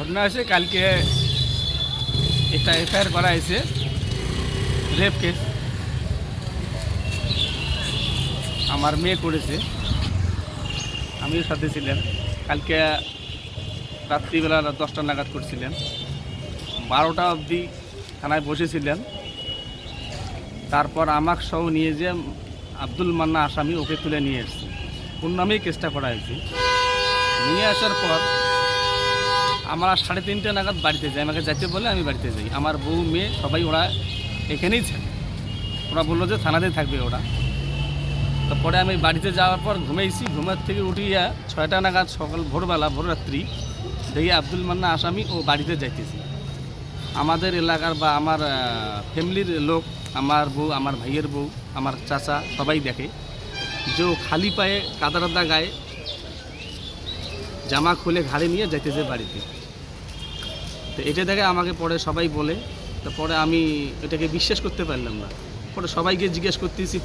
ঘটনা আছে, কালকে একটা এফআইআর করা হয়েছে রেপ কেস আমার মেয়ে করেছে, আমিও সাথে ছিলেন কালকে রাত্রিবেলা দশটা নাগাদ করছিলেন। বারোটা অবধি থানায় বসেছিলেন। তারপর আমাকে সহ নিয়ে যে আব্দুল মান্না আসামি ওকে তুলে নিয়ে এসছে। ওর নামেই কেসটা করা হয়েছে। নিয়ে আসার পর আমরা সাড়ে তিনটে নাগাদ বাড়িতে যাই। আমাকে যাইতে বলে আমি বাড়িতে যাই। আমার বউ, মেয়ে, সবাই ওরা এখানেই থাকে। ওরা বলল যে থানাতেই থাকবে ওরা। তারপরে আমি বাড়িতে যাওয়ার পর ঘুমাইছি। ঘুমার থেকে উঠিয়া ছয়টা নাগাদ সকাল ভোরবেলা, ভোররাত্রি দেখি আব্দুল মান্না আসামি ও বাড়িতে যাইতেছে। আমাদের এলাকার বা আমার ফ্যামিলির লোক, আমার বউ, আমার ভাইয়ের বউ, আমার চাচা সবাই দেখে। যে খালি পায়ে কাদা গায়ে জামা খুলে ঘাড়ে নিয়ে যাইতেছে বাড়িতে। তো এটা দেখে আমাকে পরে সবাই বলে, তো পরে আমি এটাকে বিশ্বাস করতে পারলাম না। পরে সবাইকে জিজ্ঞেস করতেছি